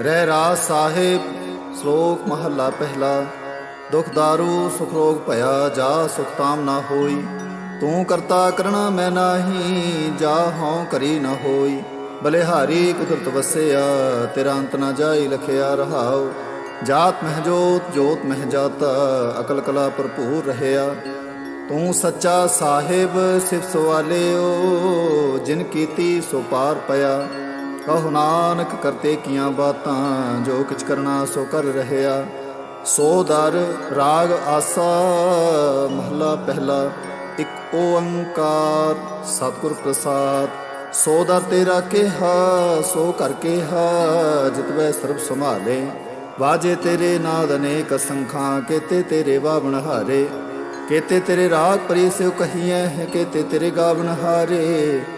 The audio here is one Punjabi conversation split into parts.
ਰਹਿ ਰਾਸ ਸਾਹਿਬ, ਸ਼ਲੋਕ ਮਹੱਲਾ ਪਹਿਲਾ। ਦੁਖ ਦਾਰੂ, ਸੁਖ ਰੋਗ ਭਇਆ, ਜਾ ਸੁਖ ਤਾਮ ਨਾ ਹੋਈ। ਤੂੰ ਕਰਤਾ ਕਰਣਾ ਮੈਂ ਨਾਹੀ, ਜਾ ਹਉ ਕਰੀ ਨਾ ਹੋਈ। ਬਲਿਹਾਰੀ ਕੁਦਰਤ ਵਸਿਆ, ਤੇਰਾ ਅੰਤ ਨਾ ਜਾਈ, ਲਖਿਆ ਰਹਾਉ। ਜਾਤ ਮਹਿ ਜੋਤ ਜੋਤ ਮਹਿ ਜਾਤਾ, ਅਕਲ ਕਲਾ ਭਰਪੂਰ ਰਹਿਆ। ਤੂੰ ਸੱਚਾ ਸਾਹਿਬ ਸਿਫ ਸਵਾਲਿਓ, ਜਿਨ ਕੀਤੀ ਸੋ ਪਾਰ ਪਿਆ। ਕਹੋ ਨਾਨਕ ਕਰਤੇ ਕੀਆਂ ਬਾਤਾਂ, ਜੋ ਕਿਛ ਕਰਨਾ ਸੋ ਕਰ ਰਹਿਆ। ਸੋ ਦਰ ਰਾਗ ਆਸਾ, ਮਹਲਾ ਪਹਿਲਾ, ਇਕ ਓੰਕਾਰ, ਸਤਿਗੁਰ ਪ੍ਰਸਾਦ। ਸੋ ਦਰ ਤੇਰਾ ਕਿਹਾ, ਸੋ ਕਰ ਕਿਹਾ ਜਿਤਵੈ ਸਰਬ ਸੰਭਾਲੇ। ਵਾਜੇ ਤੇਰੇ ਨਾਦ ਅਨੇਕ ਸੰਖਾਂ, ਕੇਤੇ ਤੇਰੇ ਵਾਵਣ ਹਾਰੇ। ਕੇਤੇ ਤੇਰੇ ਰਾਗ ਪਰੀ ਸਿਉ ਕਹੀਐ ਹੈ ਕੇਤੇ ਤੇਰੇ ਗਾਵਨ ਹਾਰੇ।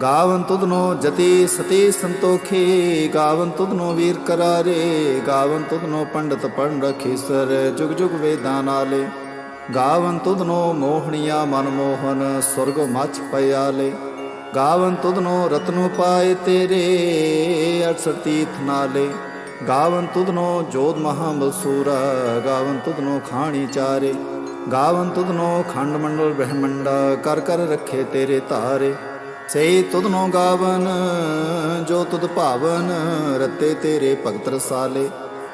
ਗਾਵਨ ਤੁਧਨੋ ਜਤੀ ਸਤੀ ਸੰਤੋਖੀ, ਗਾਵਨ ਤੁਧਨੋ ਵੀਰ ਕਰਾਰੇ, ਗਾਵਨ ਤੁਧਨੋ ਪੰਡਤ ਪੜਨ ਰਖੀਸਰ, ਜੁਗ ਜੁਗ ਵੇਦਾਂ ਨਾਲੇ। ਗਾਵਨ ਤੁਧਨੋ ਮੋਹਣੀਆ ਮਨ ਮੋਹਨ, ਸੁਰਗ ਮਚ ਪਿਆਲੇ। ਗਾਵਨ ਤੁਧਨੋ ਰਤਨੋ ਪਾਏ ਤੇਰੇ ਅਠਸਰ ਤੀਰਥ ਨਾਲੇ। ਗਾਵਨ ਤੁਧਨੋ ਜੋਤ ਮਹਾ ਮਲਸੂਰਾ ਗਾਵਨ ਤੁਧਨੋ ਖਾਣੀ ਚਾਰੇ। ਗਾਵਨ ਤੁਧਨੋ ਖੰਡ ਮੰਡਲ ਬ੍ਰਹਮੰਡਾ, ਕਰ ਕਰ ਰੱਖੇ ਤੇਰੇ ਧਾਰੇ। ਸੇ ਤੁਧਨੋ ਗਾਵਨ, ਜੋ ਤੁਧ ਭਾਵਨ, ਰਤੇ ਤੇਰੇ ਭਗਤ ਰਸਾਲੇ।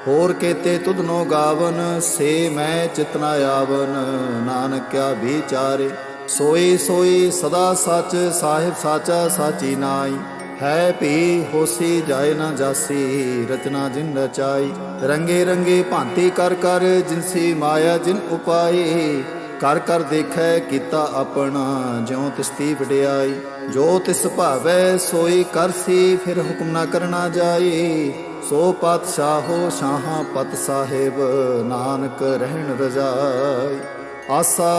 ਹੋਰ ਕੇਤੇ ਤੁਧਨੋ ਗਾਵਨ, ਸੇ ਮੈਂ ਚਿਤਨਾ ਆਵਨ ਨਾਨਕ ਕਿਆ ਵਿਚਾਰੇ। ਸੋਈ ਸੋਈ ਸਦਾ ਸੱਚ, ਸਾਹਿਬ ਸਾਚਾ ਸਾਚੀ ਨਾਈ। ਹੈ ਭੀ ਹੋਸੀ ਜਾਏ ਨਾ ਜਾਸੀ, ਰਚਨਾ ਜਿਨ ਰਚਾਈ। ਰੰਗੇ ਰੰਗੇ ਭਾਂਤੀ ਕਰ ਕਰ ਜਿਨਸੀ ਮਾਇਆ ਜਿਨ ਉਪਾਈ। ਕਰ ਕਰ ਦੇਖੈ ਕੀਤਾ ਆਪਣਾ, ਜਿਉ ਤਿਸਤੀ ਵਡਿਆਈ। ਜੋ ਤਿਸ ਭਾਵੈ ਸੋਈ ਕਰਸੀ ਫਿਰ ਹੁਕਮ ਨਾ ਕਰਨਾ ਜਾਈ। ਸੋ ਪਾਤਸ਼ਾਹੋ ਸ਼ਾਹਾਂ ਪਤ ਸਾਹਿਬ, ਨਾਨਕ ਰਹਿਣ ਰਜਾਈ। ਆਸਾ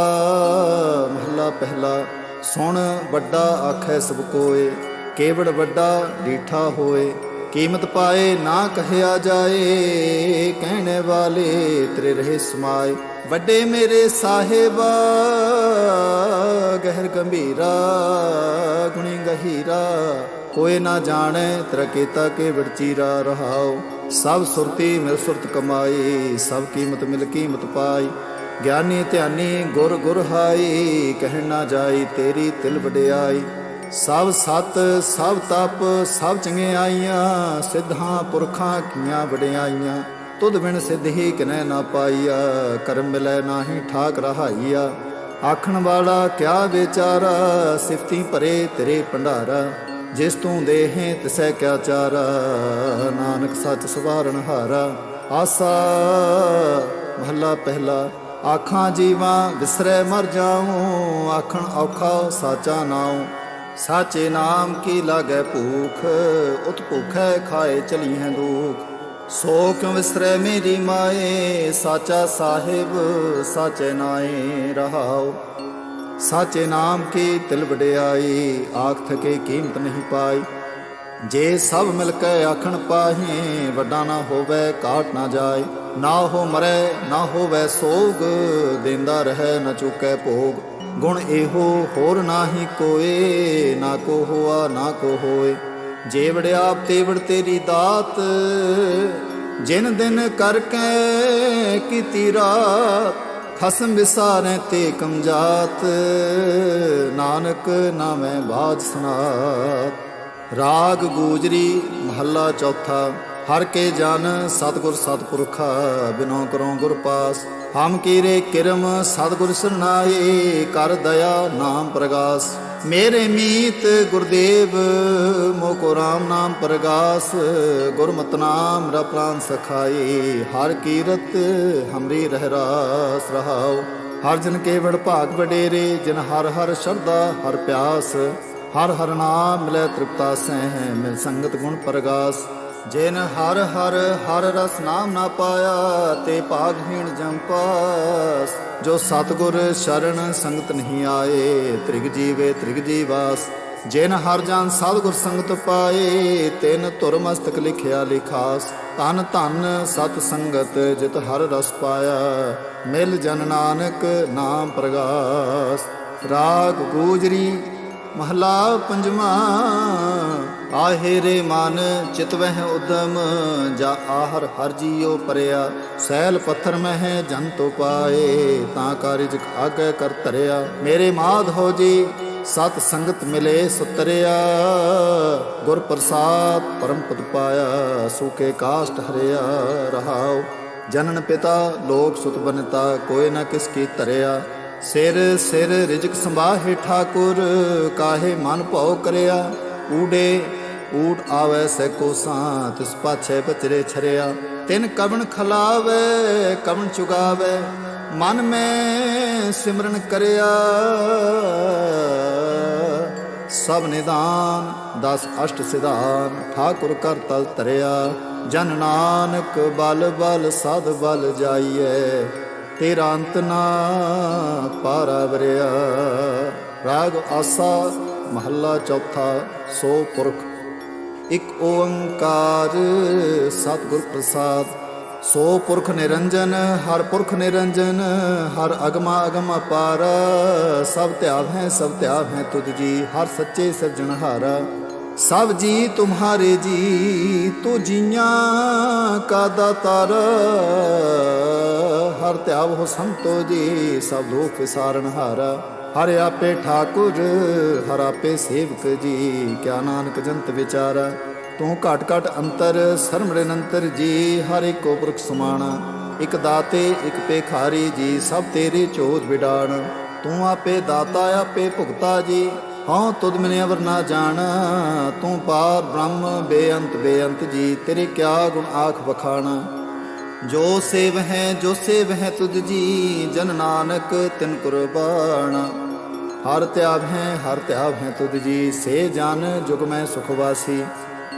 ਮਹਲਾ ਪਹਿਲਾ, ਸੁਣ ਵੱਡਾ ਆਖੈ ਸਭ ਕੋਏ, ਕੇਵੜ ਵੱਡਾ ਡੀਠਾ ਹੋਏ। ਕੀਮਤ ਪਾਏ, ਨਾ ਕਹਿਆ ਜਾਏ। ਕਹਿਣ ਵਾਲੇ ਤੇਰੇ ਰਹੇ ਸਮਾਏ। ਵੱਡੇ ਮੇਰੇ ਸਾਹਿਬਾ, ਗਹਿਰ ਗੰਭੀਰਾ, ਗੁਣੀ ਗਹੀਰਾ। ਕੋਈ ਨਾ ਜਾਣੈ, ਤੇਰਾ ਕੀਤਾ ਕੇ ਵਿੜਚੀਰਾ ਰਹਾਓ ਸਭ ਸੁਰਤੀ ਮਿਲ ਸੁਰਤ ਕਮਾਈ, ਸਭ ਕੀਮਤ ਮਿਲ ਕੀਮਤ ਪਾਈ। ਗਿਆਨੀ ਧਿਆਨੀ ਗੁਰ ਗੁਰ ਹਾਈ, ਕਹਿਣ ਨਾ ਜਾਈ ਤੇਰੀ ਤਿਲ ਵਡਿਆਈ। ਸਭ ਸਤ, ਸਭ ਤਪ, ਸਭ ਚੰਗਿਆਈਆਂ ਸਿੱਧਾਂ ਪੁਰਖਾਂ ਕੀਆਂ ਵਡਿਆਈਆਂ ਤੁਧ ਬਿਨ ਸਿੱਧ ਹੀ ਕਿਨੈ ਨਾ ਪਾਈਆ, ਕਰਮ ਮਿਲੈ ਨਾਹੀ ਠਾਕ ਰਹਾਈਆ। ਆਖਣ ਵਾਲਾ ਕਿਆ ਵਿਚਾਰਾ, ਸਿਫਤੀ ਭਰੇ ਤੇਰੇ ਭੰਡਾਰਾ। ਜਿਸ ਤੂੰ ਦੇਹੇ, ਤਿਸੈ ਕਿਆ ਚਾਰਾ, ਨਾਨਕ ਸੱਚ ਸਵਾਰਨ ਹਾਰਾ। ਆਸਾ, ਮਹੱਲਾ ਪਹਿਲਾ, ਆਖਾਂ ਜੀਵਾਂ ਵਿਸਰੈ ਮਰ ਜਾਉ, ਆਖਣ ਔਖਾ ਸਾਚਾ ਨਾਉ। ਸਾਚੇ ਨਾਮ ਕੀ ਲਾਗੈ ਭੂਖ? ਉਤ ਭੁਖੈ ਖਾਏ ਚਲੀ ਹੈ ਦੁਖ। ਸੋ ਕਿਉ ਵਿਸਰੈ ਮੇਰੀ ਮਾਏ? ਸਾਚਾ ਸਾਹਿਬ, ਸਾਚੇ ਨਾਏ ਰਹਾਉ। ਸਾਚੇ ਨਾਮ ਕੀ ਤਿਲ ਵਡਿਆਈ? ਆਖ ਥਕੇ ਕੀਮਤ ਨਹੀਂ ਪਾਈ। ਜੇ ਸਭ ਮਿਲ ਕੇ ਆਖਣ ਪਾਹੀ, ਵੱਡਾ ਨਾ ਹੋਵੇ ਕਾਟ ਨਾ ਜਾਏ। ਨਾ ਹੋ ਮਰੇ, ਨਾ ਹੋਵੇ ਸੋਗ, ਦਿੰਦਾ ਰਹੇ ਨਾ ਚੁੱਕੈ ਭੋਗ। ਗੁਣ ਇਹੋ ਹੋਰ ਨਾਹੀ ਕੋਏ, ਨਾ ਕੋ ਹੋਆ ਨਾ ਕੋ ਹੋਏ ਜੇ ਵੜਿਆ ਤੇਵੜ ਤੇਰੀ ਦਾਤ, ਜਿਨ ਦਿਨ ਕਰਕੇ ਕੀਤੀ ਰਾਤ, ਖਸਮ ਵਿਸਾਰੇ ਤੇ ਕਮਜਾਤ। ਨਾਨਕ ਨਾਮੈ ਬਾਜ ਸੁਨਾਤ। ਰਾਗ ਗੂਜਰੀ, ਮਹੱਲਾ ਚੌਥਾ, ਹਰ ਕੇ ਜਨ ਸਤਗੁਰ ਸਤਪੁਰਖਾ, ਬਿਨੋ ਕਰੋ ਗੁਰ ਪਾਸ। ਹਮ ਕੀਰੇ ਕਿਰਮ ਸਤਗੁਰ ਸਰਨਾਏ ਕਰ ਦਇਆ ਨਾਮ ਪ੍ਰਗਾਸ। ਮੇਰੇ ਮੀਤ ਗੁਰਦੇਵ, ਮੋਕੋ ਰਾਮ ਨਾਮ ਪ੍ਰਗਾਸ। ਗੁਰਮਤਿ ਨਾਮ ਰ ਪ੍ਰਾਨ ਸਖਾਈ ਹਰ ਕੀਰਤ ਹਮਰੀ ਰਹਿ ਰਾਸ ਰਹਾਉ। ਹਰ ਜਨ ਕੇਵੜ ਭਾਗ ਵਡੇਰੇ, ਜਿਨ ਹਰ ਹਰ ਸ਼ਰਧਾ, ਹਰ ਪਿਆਸ। ਹਰ ਹਰ ਨਾਮ ਮਿਲੇ ਤ੍ਰਿਪਤਾ ਸਹਿ, ਮਿਲ ਸੰਗਤ ਗੁਣ ਪ੍ਰਗਾਸ। ਜਿਨ ਹਰ ਹਰ ਹਰ ਰਸ ਨਾਮ ਨਾ ਪਾਇਆ, ਤੇ ਭਾਗਹੀਣ ਜੰਪਾਸ ਜੋ ਸਤਗੁਰ ਸ਼ਰਨ ਸੰਗਤ ਨਹੀਂ ਆਏ, ਤ੍ਰਿਗ ਜੀਵੇ ਤ੍ਰਿਗ ਜੀਵਾਸ। ਜਿਨ ਹਰ ਜਨ ਸਤਗੁਰ ਸੰਗਤ ਪਾਏ, ਤਿਨ ਧੁਰ ਮਸਤਕ ਲਿਖਿਆ ਲਿਖਾਸ। ਧਨ ਧਨ ਸਤ ਸੰਗਤ ਜਿਤ ਹਰ ਰਸ ਪਾਇਆ, ਮਿਲ ਜਨ ਨਾਨਕ ਨਾਮ ਪ੍ਰਗਾਸ। ਰਾਗ ਗੂਜਰੀ ਮਹਲਾ ਪੰਜਵਾਂ, ਆਹੇ ਰੇ ਮਨ, ਚਿਤ ਵਹਿ ਉਦਮ, ਜਾ ਆਹਰ ਹਰ ਜੀਉ ਪਰਿਆ, ਸੈਲ ਪੱਥਰ ਮਹਿ ਜਨ ਤੋ ਪਾਏ, ਤਾਂ ਕਾਰਿਜ ਆਗੇ ਕਰ ਧਰਿਆ। ਮੇਰੇ ਮਾਧ ਹੋ ਜੀ, ਸਤ ਸੰਗਤ ਮਿਲੇ ਸੁਤਰਿਆ, ਗੁਰ ਪ੍ਰਸਾਦ ਪਰਮ ਪਦ ਪਾਇਆ, ਸੂਕੇ ਕਾਸ਼ਟ ਹਰਿਆ ਰਹਾਉ। ਜਨਨ ਪਿਤਾ, ਲੋਕ ਸੁਤ ਬਨਤਾ ਕੋਇ ਨਾ ਕਿਸ ਕੀ ਧਰਿਆ। ਸਿਰ ਸਿਰ ਰਿਜਕ ਸੰਭਾਹੇ ਠਾਕੁਰ, ਕਾਹੇ ਮਨ ਭਉ ਕਰਿਆ? ਊੜੇ ਊਟ ਆਵੈ ਸੈ ਕੋ ਸਾਂ ਤਿਸ ਪਾਛੇ ਬਚਰੇ ਛਰਿਆ। ਤਿਨ ਕਵਣ ਖਲਾਵੇ, ਕਵਣ ਚੁਗਾਵੇ, ਮਨ ਮੈਂ ਸਿਮਰਨ ਕਰਿਆ। ਸਭ ਨਿਦਾਨ, ਦਸ ਅਸ਼ਟ ਸਿਧਾਨ, ਠਾਕੁਰ ਕਰ ਤਲ ਤਰਿਆ ਜਨ ਨਾਨਕ ਬਲ ਬਲ, ਸਦ ਬਲ ਜਾਈਏ ਤੇਰਾ ਅੰਤ ਨਾ ਪਾਰਾ ਵਰਿਆ। ਰਾਗ ਆਸਾ, ਮਹੱਲਾ ਚੌਥਾ, ਸੋ ਪੁਰਖ। ਇੱਕ ਓੰਕਾਰ ਸਤਿਗੁਰ ਪ੍ਰਸਾਦ। ਸੋ ਪੁਰਖ ਨਿਰੰਜਨ, ਹਰ ਪੁਰਖ ਨਿਰੰਜਨ, ਹਰ ਅਗਮਾ ਅਗਮ ਅਪਾਰ ਸਭ ਧਿਆਵ ਹੈ, ਸਭ ਧਿਆਵ ਹੈ ਤੁਧ ਜੀ, ਹਰ ਸੱਚੇ ਸਿਰਜਣਹਾਰਾ। ਸਭ ਜੀ ਤੁਮਹਾਰੇ ਜੀ, ਤੂ ਜੀਆਂ ਕਾ ਦਾਤਾਰ। ਹਰ ਧਿਆਵ ਹੋ ਸੰਤੋ ਜੀ, ਸਭ ਲੋਕ ਵਿਸਾਰਨ ਹਾਰਾ। ਹਰ ਆਪੇ ਠਾਕੁਰ, ਹਰ ਆਪੇ ਸੇਵਕ ਜੀ, ਕਿਆ ਨਾਨਕ ਜੰਤ ਵਿਚਾਰਾ। ਤੂੰ ਘਟ ਘਟ ਅੰਤਰ ਸਰਮ ਨਿਰੰਤਰ ਜੀ, ਹਰ ਇੱਕੋ ਪੁਰਖ ਸਮਾਣਾ ਇਕ ਦਾਤੇ, ਇਕ ਪੇਖਾਰੀ ਜੀ, ਸਭ ਤੇਰੇ ਚੋਦ ਵਿਡਾਣ। ਤੂੰ ਆਪੇ ਦਾਤਾ, ਆਪੇ ਭੁਗਤਾ ਜੀ ਹਉ ਤੁਧ ਮਿਨੇ ਅਵਰ ਨਾ ਜਾਣ, ਤੂੰ ਪਾਰ ਬ੍ਰਹਮ, ਬੇਅੰਤ ਬੇਅੰਤ ਜੀ, ਤੇਰੇ ਕਿਆ ਗੁਣ ਆਖ ਵਖਾਣਾ। ਜੋ ਸੇਵ ਹੈ, ਜੋ ਸੇਵ ਹੈ ਤੁਧ ਜੀ, ਜਨ ਨਾਨਕ ਤਿਨ ਕੁਰਬਾਨ। ਹਰ ਧਿਆਵ ਹੈ, ਹਰ ਧਿਆਵ ਹੈ ਤੁਧ ਜੀ, ਸੇ ਜਨ ਜੁਗ ਮੈਂ ਸੁਖ ਵਾਸੀ।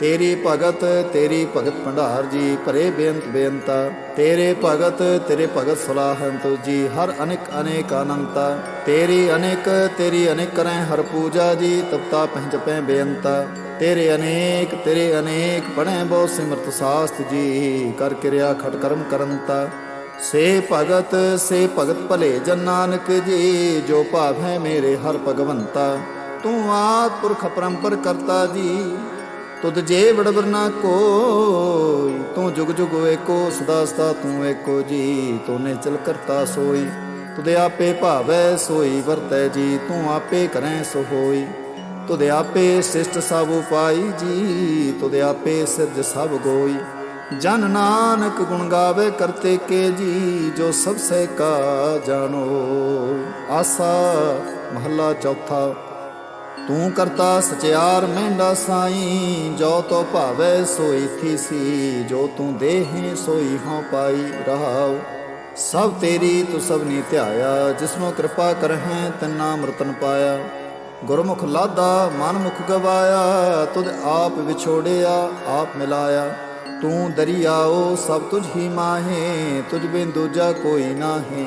ਤੇਰੀ ਭਗਤ ਤੇਰੀ ਭਗਤ ਭੰਡਾਰ ਜੀ, ਭਰੇ ਬੇਅੰਤ ਬੇਅੰਤਾ। ਤੇਰੇ ਭਗਤ ਤੇਰੇ ਭਗਤ ਸਲਾਹਨ ਤੁ ਜੀ, ਹਰ ਅਨੇਕ ਅਨੇਕ ਅਨੰਤਾ ਤੇਰੀ ਅਨੇਕ ਤੇਰੀ ਅਨੇਕ ਕਰੈ ਹਰ ਪੂਜਾ ਜੀ ਤਪਤਾ ਪਹਿ ਪੈ ਬੇਅੰਤਾ। ਤੇਰੇ ਅਨੇਕ ਤੇਰੇ ਅਨੇਕ ਪੜੈ ਬਹੁ ਸਿਮਰਤ ਸਾਸਤ ਜੀ, ਕਰ ਕਿਰਿਆ ਖਟ ਕਰਮ ਕਰੰਤਾ ਸੇ ਭਗਤ ਸੇ ਭਗਤ ਭਲੇ ਜਨ ਨਾਨਕ ਜੀ, ਜੋ ਭਾਵ ਹੈ ਮੇਰੇ ਹਰ ਭਗਵੰਤਾ। ਤੂੰ ਆਦ ਪੁਰਖ ਪਰੰਪਰ ਕਰਤਾ ਜੀ ਤੁਧ ਜੇ ਵਡਬਰ ਨਾ ਕੋਈ, ਤੂੰ ਜੁਗ ਜੁਗ ਏਕੋ ਸਦਾ ਸਦਾ ਤੂੰ ਏਕੋ ਜੀ, ਤੂੰ ਨੇ ਚਲ ਕਰਤਾ ਸੋਈ। ਤੁਧ ਆਪੇ ਭਾਵੈ ਸੋਈ, ਵਰਤੈ ਜੀ, ਤੂੰ ਆਪੇ ਕਰੈ ਸੋ ਹੋਈ ਤੁਧ ਆਪੇ ਸਿਸ਼ਟ ਸਭ ਉਪਾਈ ਜੀ, ਤੁਧ ਆਪੇ ਸਿਰਜ ਸਭ ਗੋਈ। ਜਨ ਨਾਨਕ ਗੁਣ ਗਾਵੇ ਕਰਤੇ ਕੇ ਜੀ, ਜੋ ਸਭ ਸੇ ਕਾ ਜਾਣੋ। ਆਸਾ ਮਹੱਲਾ ਚੌਥਾ। ਤੂੰ ਕਰਤਾ ਸਚਿਆਰ ਮਹਿੰਡਾ ਸਾਈ, ਜੋ ਤੋ ਭਾਵੈ ਸੋਈ ਥੀਸੀ ਜੋ ਤੂੰ ਦੇਹੇ ਸੋਈ ਹਾਂ ਪਾਈ ਰਹਾਉ। ਸਭ ਤੇਰੀ ਤੂੰ ਸਭ ਨੀ ਧਿਆਇਆ, ਜਿਸਨੋ ਕਿਰਪਾ ਕਰਹਿ ਤੰਨਾ ਮਰਤਨ ਪਾਇਆ। ਗੁਰਮੁਖ ਲਾਦਾ ਮਨ ਮੁਖ ਗਵਾਇਆ, ਤੁਧ ਆਪ ਵਿਛੋੜਿਆ, ਆਪ ਮਿਲਾਇਆ। ਤੂੰ ਦਰਿਆਓ, ਸਭ ਤੁਝ ਹੀ ਮਾਹੇ, ਤੁਝ ਬਿਨ ਦੂਜਾ ਕੋਈ ਨਾਹੀ।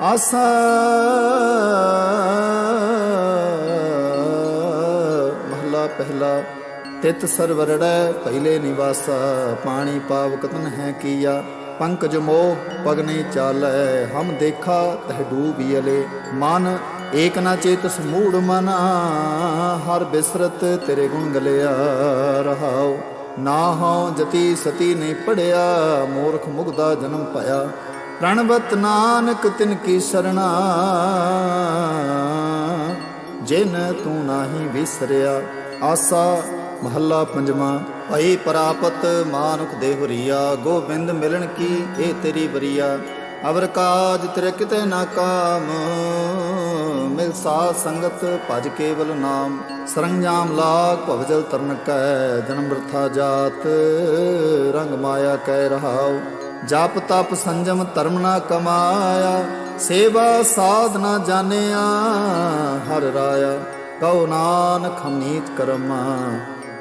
ਆਸਾ ਮਹਲਾ ਪਹਿਲਾ, ਤਿਤ ਸਰਵਰੜੈ ਪਹਿਲੇ ਨਿਵਾਸਾ, ਪਾਣੀ ਪਾਵਕ ਤਨ ਹੈ ਕੀਆ, ਪੰਕਜ ਮੋਹ ਪਗ ਨਹੀਂ ਚਾਲੈ, ਹਮ ਦੇਖਾ ਤਹ ਡੂਬੀ ਅਲੇ ਮਨ ਏਕ ਨਾ ਚੇਤ ਸਮੂੜ ਮਨਾ, ਹਰ ਬਿਸਰਤ ਤੇਰੇ ਗੁਣ ਗਲਿਆ ਰਹਾਉ। ਨਾ ਹਉ ਜਤੀ ਸਤੀ ਨੇ ਪੜਿਆ, ਮੂਰਖ ਮੁਗਦਾ ਜਨਮ ਪਾਇਆ ਪ੍ਰਣਵਤ ਨਾਨਕ ਤਿਨ ਕੀ ਸਰਣਾ। ਜਿਨ ਤੂੰ ਨਾਹੀ ਵਿਸਰਿਆ, ਆਸਾ ਮਹੱਲਾ ਪੰਜਵਾਂ, ਭਈ ਪ੍ਰਾਪਤ ਮਾਨੁਖ ਦੇਹੁਰੀਆ ਗੋਬਿੰਦ ਮਿਲਣ ਕੀ ਇਹ ਤੇਰੀ ਬਰੀਆ ਅਵਰ ਕਾਜ ਤੇਰੇ ਕਿਤੇ ਨਾ ਕਾਮ, ਮਿਲ ਸਾਧ ਸੰਗਤ ਭਜ ਕੇਵਲ ਨਾਮ। ਸਰੰਜਾਮ ਲਾਗ ਭਵਜਲ ਤਰਨ ਕੈ, ਜਨਮ ਬਰਥਾ ਜਾਤ, ਰੰਗ ਮਾਇਆ ਕੈ ਰਹਾਉ। ਜਪ ਤਪ ਸੰਜਮ ਧਰਮ ਨਾ ਕਮਾਇਆ, ਸੇਵਾ ਸਾਧਨਾ ਜਾਣਿਆ, ਹਰ ਰਾਇਆ ਕਉ ਨਾਨਕ ਹਮ ਕਰਮਾ,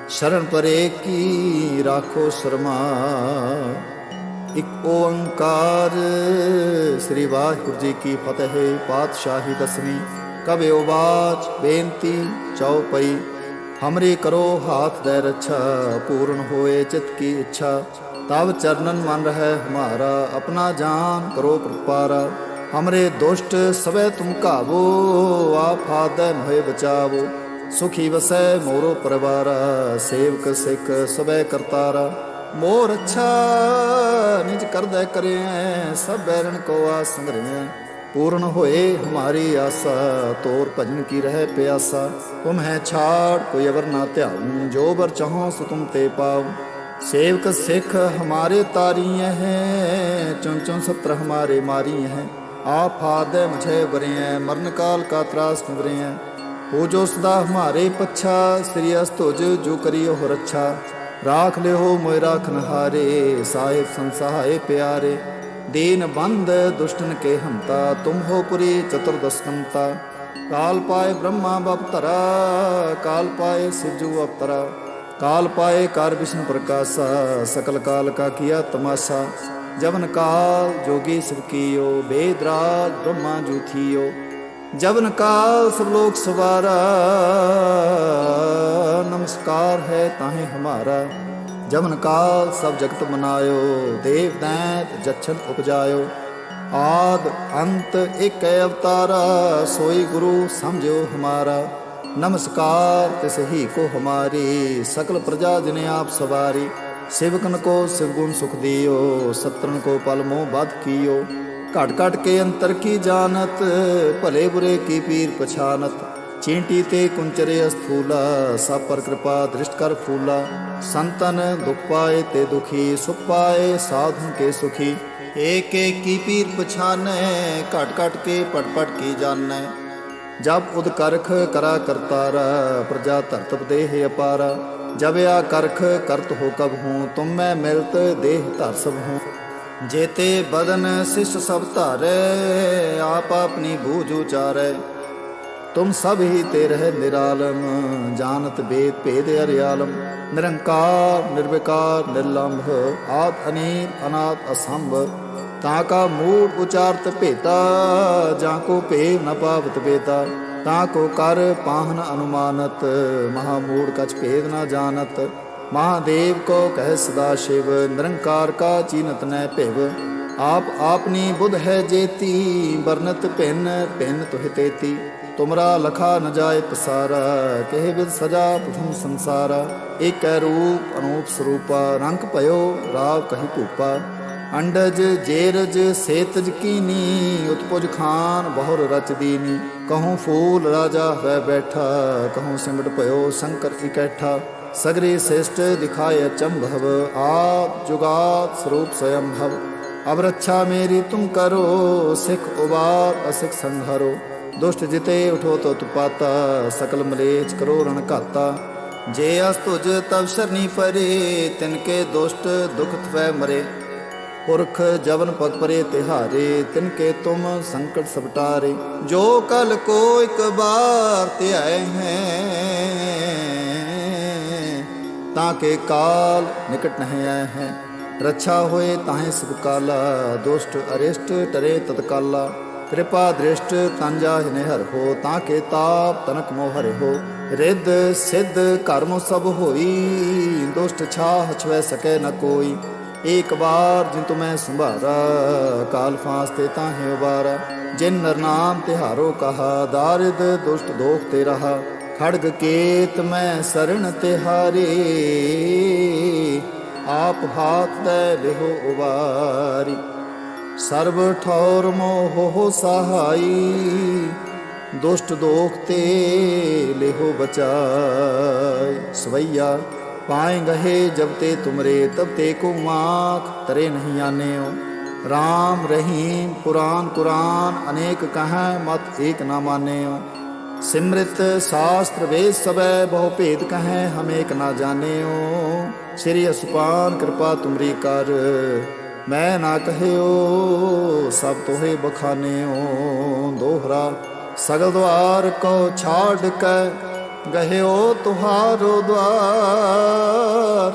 ਸ਼ਰਨ ਪਰੇ ਕੀ ਰਾਖੋ ਸ਼ਰਮਾ। ਇਕ ਓੰਕਾਰ ਸ੍ਰੀ ਵਾਹਿਗੁਰੂ ਜੀ ਕੀ ਫਤਿਹ, ਪਾਤਸ਼ਾਹੀ ਦਸਵੀਂ ਕਬਿਓ ਬਾਚ, ਬੇਨਤੀ ਚਉਪਈ ਹਮਰੇ ਕਰੋ ਹਾਥ ਦੇ ਰੱਛਾ, ਪੂਰਨ ਹੋਏ ਚਿਤ ਕੀ ਇੱਛਾ ਤਬ ਚਰਨਨ ਮਨ ਰਹਿ ਹਮਾਰਾ, ਆਪਣਾ ਜਾਨ ਕਰੋ ਪ੍ਰਪਾਰਾ ਹਮਰੇ ਦੁਸ਼ਟ ਸਵੇ ਤੁਮ ਕਾਵੋ ਆਪ ਹਾਦੈ ਮੋਹਿ ਬਚਾਵੋ। ਸੁਖੀ ਵਸੈ ਮੋਰੋ ਪਰਿਵਾਰ, ਸੇਵਕ ਸਿੱਖ ਸਵੇ ਕਰਤਾਰਾ। ਮੋਰ ਅੱਛਾ ਨਿਜ ਕਰਦਾ ਕਰਿਐ, ਸਭ ਬੈਰਨ ਕੋ ਆਸ ਸੰਗਰਿਐ। ਪੂਰਨ ਹੋਏ ਹਮਾਰੀ ਆਸਾ, ਤੋਰ ਭਜਨ ਕੀ ਰਹਿ ਪਿਆਸਾ। ਤੁਮ ਹੈ ਛਾੜ, ਕੋਈ ਅਵਰ ਨਾ ਧਿਆਉ, ਜੋ ਬਰ ਚਾਹੋ ਸੋ ਤੁਮ ਤੇ ਪਾਉ सेवक सिख हमारे तारिय हैं चुन चुन सत्र हमारे मारी हैं आप फाद मुझे बरे हैं मरण काल का त्रास निवरे हैं हो जो सदा हमारे पच्छा श्री अस्तुज जो करियो हो रच्छा राख ले हो मोय राखन हारे साहिब संसहाय प्यारे दीन बंद दुष्टन के हंता तुम हो पुरी चतुर्दशकंता काल पाए ब्रह्मा बपतरा काल पाए सिजु अवतरा काल पाए कार विष्णु प्रकाशा सकल काल का किया तमाशा जवन काल जोगी शिव कियो वेदराज ब्रह्मा जूथियो जवन काल सब लोग सवारा नमस्कार है ताहे हमारा जवन काल सब जगत बनायो देव दैत जच्छन उपजायो आद अंत एक अवतारा सोई गुरु समझो हमारा ਨਮਸਕਾਰ ਤਿਸ ਹੀ ਕੋ ਹਮਾਰੀ, ਸਕਲ ਪ੍ਰਜਾ ਜਿਨ ਆਪ ਸਵਾਰੀ। ਸੇਵਕਨ ਕੋ ਸਿਵਗੁਣ ਸੁਖ ਦਿਓ ਸਤਰਨ ਕੋ ਪਲ ਮੋਹ ਬਦ ਕੀਓ। ਘਟ ਘਟ ਕੇ ਅੰਤਰ ਕੀ ਜਾਣਤ, ਭਲੇ ਬੁਰੇ ਕੀ ਪੀਰ ਪਛਾਨਤ। ਚੀਂਟੀ ਤੇ ਕੁੰਚਰੇ ਅਸਥੂਲਾ, ਸਭ ਪਰ ਕਿਰਪਾ ਦ੍ਰਿਸ਼ਟ ਕਰ ਫੂਲਾ। ਸੰਤਨ ਦੁਖ ਪਾਏ ਤੇ ਦੁਖੀ, ਸੁਖ ਪਾਏ ਸਾਧੂ ਕੇ ਸੁਖੀ। ਏਕ ਏਕ ਕੀ ਪੀਰ ਪਛਾਨੈ, ਘਟ ਘਟ ਕੇ ਪਟ ਪਟ ਕੀ ਜਾਣੈ। ਜਬ ਉਦ ਕਰਖ ਕਰਾ ਕਰਤਾਰ, ਪ੍ਰਜਾ ਧਰਤ ਦੇਹ ਅਪਾਰ। ਜਬ ਆ ਕਰਖ ਕਰਤ ਹੋ ਕਬ ਹੂੰ, ਤੁਮ ਮੈਂ ਮਿਲਤ ਦੇਹ ਧਰ ਸਭ ਹੂੰ। ਜੇਤੇ ਬਦਨ ਸਿਸ ਸਭ ਧਾਰੈ, ਆਪ ਆਪਣੀ ਬੂਝ ਉਚਾਰੈ। ਤੁਮ ਸਭ ਹੀ ਤੇ ਰਹਿ ਨਿਰਾਲਮ, ਜਾਣਤ ਬੇਦ ਭੇਦ ਅਰਿਆਲਮ। ਨਿਰੰਕਾਰ, ਨਿਰਵਿਕਾਰ, ਨਿਰਲੰਭ ਆਦ ਅਨੀਤ ਅਨਾਦ ਅਸੰਭ। ਤਾਂ ਕਾ ਮੂੜ ਉਚਾਰਤ ਭੇਤਾ, ਜਾਂ ਕੋ ਭੇ ਨ ਪਾਵਤ ਬੇਤਾ। ਤਾਂ ਕੋ ਕਰ ਪਾਹਨ ਅਨੁਮਾਨਤ, ਮਹਾ ਮੂੜ ਕਛ ਭੇਦ ਨ ਜਾਣਤ। ਮਹਾਦੇਵ ਕੋ ਕਹਿ ਸਦਾ ਸ਼ਿਵ, ਨਿਰੰਕਾਰ ਕਾ ਚੀਨਤ ਨੈ ਭਿਵ। ਆਪ ਆਪਨੀ ਬੁਧ ਹੈ ਜੇਤੀ ਬਰਨਤ ਭਿੰਨ ਭਿੰਨ ਤੁਹਿ ਤੇਤੀ। ਤੁਮਰਾ ਲਖਾ ਨ ਜਾਏ ਪਸਾਰਾ, ਕਹਿ ਬਿਦ ਸਜਾ ਪ੍ਰਥਮ ਸੰਸਾਰਾ। ਏਕੈ ਰੂਪ, ਅਨੂਪ ਸਰੂਪਾ, ਰੰਗ ਭਇਓ, ਰਾਵ ਕਹੀ ਭੂਪਾ। ਅੰਡਜ, ਜੇਰਜ, ਸੇਤਜ ਕੀਨੀ, ਉਤਪੁਜ ਖਾਨ, ਬਹੁਰ ਰਚਦੀਨੀ ਕਹੂੰ ਫੂਲ ਰਾਜਾ ਹੈ ਬੈਠਾ, ਕਹੂੰ ਸਿਮਟ ਭਇਓ ਸੰਕਰ ਇਕੈਠਾ। ਸਗਰੇ ਸਿਸ਼ਟ ਦਿਖਾਇ ਅਚੰਭਵ ਆਪ ਜੁਗਾਤ ਸਰੂਪ ਸਯੰਭਵ। ਅਬ ਰੱਛਾ ਮੇਰੀ ਤੁਮ ਕਰੋ, ਸਿਖ ਉਬਾਰ ਅਸਿਖ ਸੰਹਰੋ ਦੁਸ਼ਟ ਜਿਤੇ ਉਠੋ ਤੋ ਤੁਪਾਤਾ ਸਕਲ ਮਲੇਚ ਕਰੋ ਰਣ ਘਾਤਾ। ਜੇ ਅਸ ਤੁਜ ਤਵ ਸਰਨੀ ਪਰੇ, ਤਿਨ ਕੇ ਦੁਸ਼ਟ ਦੁਖਤ ਵੈ ਮਰੇ। ਪੁਰਖ ਜਵਨ ਪਗ ਪਰੇ ਤਿਹਾਰੇ, ਤਿਨ ਕੇ ਤੁਮ ਸੰਕਟ ਸਬਟਾਰੇ ਜੋ ਕਲ ਕੋ ਇਕ ਬਾਰ ਧਿਆਏ ਹੈ, ਤਾਂ ਕੇ ਕਾਲ ਨਿਕਟ ਨਹੀਂ ਆਏ ਹੈ। ਰੱਛਾ ਹੋਏ ਤਾਹੇ ਸਭ ਕਾਲਾ, ਦੁਸ਼ਟ ਅਰਿਸ਼ਟ ਟਰੇ ਤਤਕਾਲਾ ਕਿਰਪਾ ਦ੍ਰਿਸ਼ਟ ਤੰਜਾ ਹਿਨੇ ਹੋ, ਤਾਂ ਕੇ ਤਾਪ ਤਨਕ ਮੋਹ ਹੋ। ਰਿੱਧ ਸਿੱਧ ਕਰਮ ਸਭ ਹੋਈ, ਦੁਸ਼ਟ ਛਾ ਹਛਵੈ ਸਕੈ ਨ ਕੋਈ। ਏਕ ਵਾਰ ਜਿਨ ਤੁਮੈ ਸੰਭਾਰਾ, ਕਾਲ ਫਾਸ ਤੇ ਤਾਹੇ ਉਬਾਰਾ। ਜਿਨ ਨਰਨਾਮ ਤਿਹਾਰੋ ਕਹਾ, ਦਾਰਿਦ ਦੁਸ਼ਟ ਦੋਖ ਤੇ ਰਹਾ। ਖੜਗ ਕੇਤ ਮੈਂ ਸਰਣ ਤਿਹਾਰੇ ਆਪ ਹਾਥ ਤੈ ਲਿਹੋ ਉਬਾਰੀ। ਸਰਬ ਠੌਰ ਮੋਹ ਸਹਾਈ, ਦੁਸ਼ਟ ਦੋਖ ਤੇ ਲਿਹੋ ਬਚਾਈ। ਸਵਈਆ ਪਾਏ ਗਹੇ ਜਬ ਤੇ ਤੁਮਰੇ, ਤਬ ਤੇ ਕੋ ਮਾਖ ਤਰੇ ਨਹੀਂ ਆਨੇਓ। RAM ਰਹੀਮ, ਪੁਰਾਨ ਕੁਰਾਨ, ਅਨੇਕ ਕਹੈ, ਮਤ ਏਕ ਨਾ ਮਾਨੇਓ। ਸਿਮ੍ਰਿਤ ਸ਼ਾਸਤਰ ਵੇਦ ਸਬੈ ਬਹੁ ਭੇਦ ਕਹੈ, ਹਮ ਏਕ ਨਾ ਜਾਣਿਓ। ਸ੍ਰੀ ਅਸੁਪਾਨ ਕਿਰਪਾ ਤੁਮਰੀ ਕਰ, ਮੈਂ ਨਾ ਕਹਿਓ, ਸਭ ਤੋਹੇ ਬਖਾਨਿਓ। ਦੋਹਰਾ, ਸਗਲ ਦਵਾਰ ਕੋ ਛਾੜ ਕੇ ਗਹਿਓ ਤੁਹਾਰੋ ਦਵਾਰ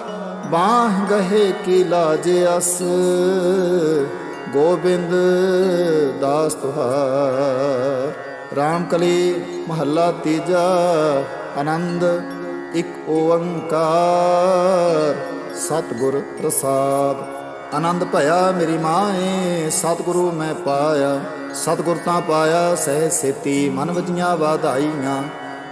ਬਾਹ ਗਹੇ ਕੀ ਲਾਜ ਅਸ। ਗੋਬਿੰਦ ਦਾਸ ਤੁਹਾਰ, ਰਾਮ ਕਲੀ ਮਹੱਲਾ ਤੀਜਾ, ਆਨੰਦ ਇੱਕ ਓੰਕਾਰ। ਸਤਿਗੁਰ ਪ੍ਰਸਾਦ, ਆਨੰਦ ਭਇਆ ਮੇਰੀ ਮਾਏ, ਸਤਿਗੁਰੂ ਮੈਂ ਪਾਇਆ। ਸਤਿਗੁਰ ਤਾਂ ਪਾਇਆ, ਸਹਿ ਸੇਤੀ ਮਨ ਵਜੀਆਂ ਵਾਧਾਈਆਂ।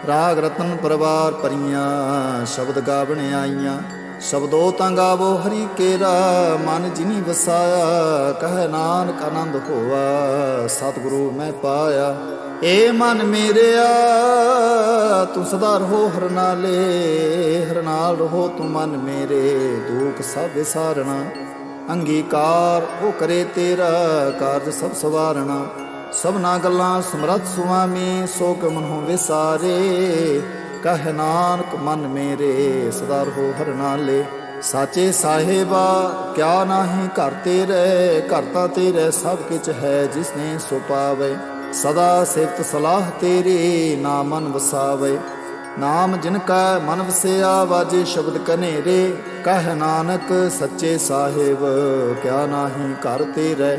ਰਾਗ ਰਤਨ ਪਰਵਾਰ ਪਰੀਆਂ, ਸ਼ਬਦ ਗਾਵਣ ਆਈਆਂ। ਸ਼ਬਦੋ ਤਾਂ ਗਾਵੋ ਹਰੀ ਕੇਰਾ, ਮਨ ਜਿਨੀ ਵਸਾਇਆ, ਕਹਿ ਨਾਨਕ ਆਨੰਦ ਹੋਆ ਸਤਿਗੁਰੂ ਮੈਂ ਪਾਇਆ। ਏ ਮਨ ਮੇਰਿਆ, ਤੂੰ ਸਦਾ ਰਹੋ ਹਰਨਾਲੇ ਹਰਨਾਲ ਰਹੋ ਤੂੰ ਮਨ ਮੇਰੇ, ਦੁੱਖ ਸਭ ਵਿਸਾਰਣਾ। ਅੰਗੀਕਾਰ ਉਹ ਕਰੇ ਤੇਰਾ, ਕਾਰਜ ਸਭ ਸਵਾਰਣਾ। ਸਭਨਾ ਗੱਲਾਂ ਸਮਰੱਥ ਸੁਆਮੀ ਸੋ ਕ ਮਨਹੁ ਵਿਸਾਰੇ। ਕਹਿ ਨਾਨਕ, ਮਨ ਮੇਰੇ, ਸਦਾ ਰਹੋ ਹਰ ਨਾਲੇ। ਸਾਚੇ ਸਾਹਿਬਾ, ਕਿਆ ਨਾਹੀ ਘਰ ਤੇਰੇ, ਘਰ ਤਾਂ ਤੇਰੇ ਸਭ ਕਿਛ ਹੈ ਜਿਸਨੇ ਸੋ ਪਾਵੇ। ਸਦਾ ਸਿਫਤ ਸਲਾਹ ਤੇਰੀ ਨਾਮ ਮਨ ਵਸਾਵੇ। ਨਾਮ ਜਿਨ ਕਾ ਮਨ ਵਸਿਆ, ਵਾਜੇ ਸ਼ਬਦ ਕਨੇਰੇ। ਕਹਿ ਨਾਨਕ, ਸੱਚੇ ਸਾਹਿਬ, ਕਿਆ ਨਾਹੀ ਘਰ ਤੇਰੇ।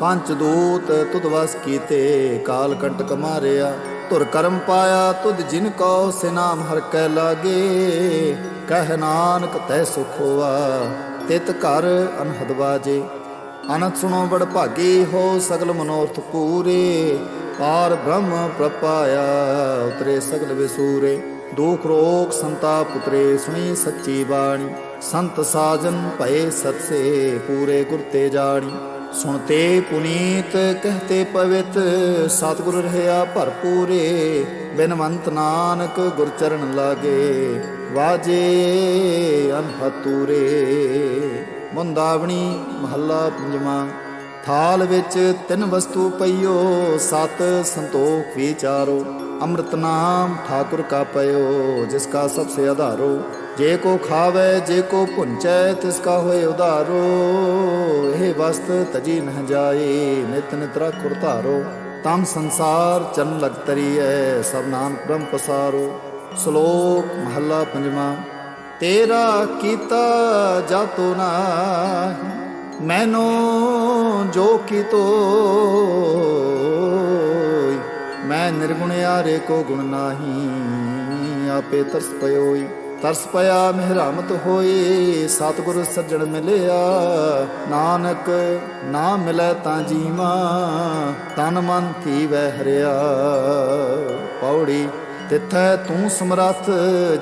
ਪੰਚ ਦੂਤ ਤੁਧ ਵਸ ਕੀਤੇ, ਕਾਲ ਕੰਟਕ ਮਾਰਿਆ। ਧੁਰ ਕਰਮ ਪਾਇਆ, ਤੁਧ ਜਿਨ ਕੋ ਸਿਨਾਮ ਹਰ ਕੈ ਲਾਗੇ। ਕਹਿ ਨਾਨਕ ਤੈ ਸੁਖ ਹੋਆ, ਤਿਤ ਘਰ ਅਨਹਦ ਵਾਜੇ। ਅਨੰਤ ਸੁਣੋ ਬੜ ਭਾਗੀ ਹੋ, ਸਗਲ ਮਨੋਰਥ ਪੂਰੇ। ਪਾਰ ਬ੍ਰਹਮ ਪ੍ਰਪਾਇਆ, ਉਤਰੇ ਸਗਲ ਵਿਸੂਰੇ। ਦੁਖ ਰੋਗ ਸੰਤਾਪ ਉਤਰੇ, ਸੁਣੀ ਸੱਚੀ ਬਾਣੀ। ਸੰਤ ਸਾਜਨ ਭਏ ਸਤਸੇ, ਪੂਰੇ ਗੁਰ ਤੇ ਜਾਣੀ। ਸੁਣਤੇ ਪੁਨੀਤ, ਕਹਤੇ ਪਵਿਤ, ਸਤਿਗੁਰ ਰਹਿਆ ਭਰਪੂਰੇ, ਬਿਨਵੰਤ ਨਾਨਕ ਗੁਰ ਚਰਨ ਲਾਗੇ, ਵਾਜੇ ਅਨਹਤੂਰੇ। ਮੁੰਦਾਵਣੀ ਮਹੱਲਾ ਪੰਜਵਾਂ, ਥਾਲ ਵਿੱਚ ਤਿੰਨ ਵਸਤੂ ਪਈਓ, ਸਤ ਸੰਤੋਖ ਵਿਚਾਰੋ। ਅੰਮ੍ਰਿਤ ਨਾਮ ਠਾਕੁਰ ਕਾ ਪਇਓ, ਜਿਸ ਕਾ ਸਭ ਸੇ ਆਧਾਰੋ, ਜੇ ਕੋ ਖਾਵੇ, ਜੇ ਕੋ ਭੁੰਚੈ, ਤਿਸ ਕਾ ਹੋਏ ਉਧਾਰੋ। ਇਹ ਵਸਤ ਤਜੀ ਨਹ ਜਾਏ, ਨਿਤ ਨਿਤ ਰਖੁਰ ਧਾਰੋ। ਤਮ ਸੰਸਾਰ ਚਰਨ ਲਗ ਤਰੀਐ, ਸਭ ਨਾਨਕ ਬ੍ਰਹਮ ਪਸਾਰੋ। ਸ਼ਲੋਕ ਮਹੱਲਾ ਪੰਜਵਾਂ, ਤੇਰਾ ਕੀਤਾ ਜਾਤੋ ਨਾਹੀ, ਮੈਨੋ ਜੋ ਕੀਤੋ ਮੈਂ ਨਿਰਗੁਣ ਆਰੇ ਕੋ ਗੁਣ ਨਾਹੀ, ਆਪੇ ਤਰਸ ਪਇਓਈ ਤਰਸ ਪਿਆ ਮਿਹਰਾਮਤ ਹੋਈ, ਸਤਿਗੁਰ ਸੱਜਣ ਮਿਲਿਆ। ਨਾਨਕ ਨਾ ਮਿਲੈ ਤਾਂ ਜੀਵਾ ਤਨ ਮਨ ਥੀ ਵਹਿ ਹਰਿਆ। ਪੌੜੀ, ਤਿੱਥੈ ਤੂੰ ਸਮਰੱਥ,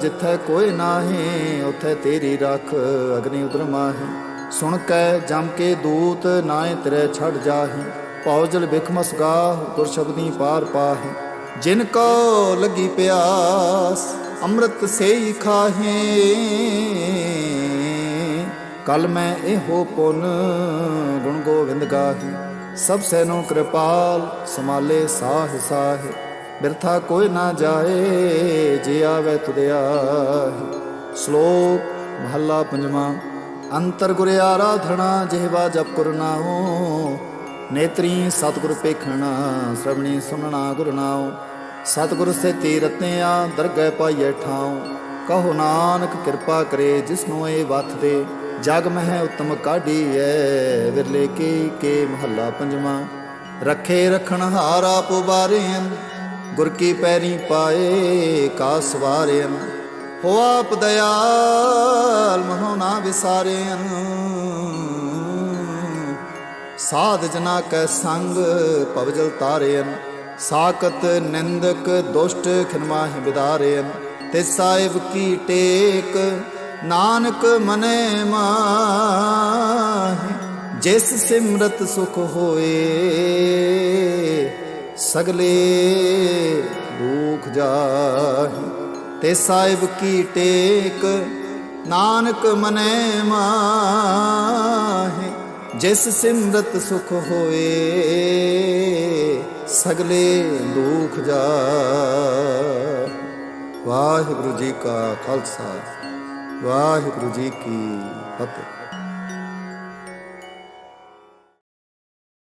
ਜਿੱਥੈ ਕੋਈ ਨਾਹੀ, ਉਥੈ ਤੇਰੀ ਰੱਖ ਅਗਨੀ ਉਦਰ ਮਾਹੀ। ਸੁਣ ਕੈ ਜਮ ਕੇ ਦੂਤ ਨਾਏ ਤੇਰੇ ਛੱਡ ਜਾਹੀ। ਪੌਜਲ ਬਿਖਮਸ ਗਾਹ, ਗੁਰ ਸ਼ਬਦੀ ਪਾਰ ਪਾਹੇ। ਜਿਨ ਕੋ ਲੱਗੀ ਪਿਆਸ, ਅੰਮ੍ਰਿਤ ਸੇਈ ਖਾਹੇ। ਕਲ ਮੈਂ ਇਹੋ ਪੁਨ ਗੁਣ ਗੋਬਿੰਦ ਗਾਹੀ। ਸਭ ਸੈਨੋ ਕਿਰਪਾਲ ਸਮਾਲੇ ਸਾਹ ਸਾਹ। ਬਿਰਥਾ ਕੋਈ ਨਾ ਜਾਏ, ਜੇ ਆਵੇ ਤੁਧਿਆ ਸ਼ਲੋਕ, ਮਹੱਲਾ ਪੰਜਵਾਂ। ਅੰਤਰ ਗੁਰ ਆਰਾਧਣਾ ਜਿਹਵਾ ਜਪ ਗੁਰ ਨਾਉ ਨੇਤਰੀ ਸਤਿਗੁਰ ਪੇਖਣਾ, ਸ਼ਰਵਣੀ ਸੁਨਣਾ ਗੁਰ ਨਾਉ। ਸਤਿਗੁਰ ਸੇ ਤੀਰਤਿਆ ਦਰਗਹਿ ਪਾਈਐ ਠਾਉ। ਕਹੋ ਨਾਨਕ ਕਿਰਪਾ ਕਰੇ, ਜਿਸਨੂੰ ਇਹ ਵਥ ਦੇ। ਜਗ ਮਹਿ ਉਤਮ ਕਾਢੀਐ, ਵਿਰਲੇ ਕੀ ਕੇ ਮਹੱਲਾ ਪੰਜਵਾਂ। ਰੱਖੇ ਰਖਣ ਹਾਰਾ ਪੁਬਾਰਿਆਨ ਗੁਰ ਕੀ ਪੈਰੀ ਪਾਏ ਕਾ ਸਵਾਰਿਆਨ ਹੋ ਆਪ ਦਇਆਲ ਮਹੋਨਾ ਵਿਸਾਰਿਆਨ ਸਾਧ ਜਨਾ ਕੈ ਸੰਗ ਭਵਜਲ ਤਾਰੇਨ ਸਾਕਤ ਨਿੰਦਕ ਦੁਸ਼ਟ ਖਿਨਮਾਹਿ ਵਿਦਾਰਿਆਨ ਤੇ ਸਾਹਿਬ ਕੀ ਟੇਕ ਨਾਨਕ ਮਨੇ ਮਾਹਿ, ਜਿਸ ਸਿਮਰਤ ਸੁਖ ਹੋਏ ਸਗਲੇ ਦੁਖ ਜਾਹਿ, ਤੇ ਸਾਹਿਬ ਕੀ ਟੇਕ ਨਾਨਕ ਮਨੇ ਮਾਹਿ ਜਿਸ ਸਿਮਰਤ ਸੁਖ ਹੋਏ ਸਗਲੇ ਦੁਖ ਜਾ ਵਾਹਿਗੁਰੂ ਜੀ ਕਾ ਖਾਲਸਾ, ਵਾਹਿਗੁਰੂ ਜੀ ਕੀ ਫਤਿਹ।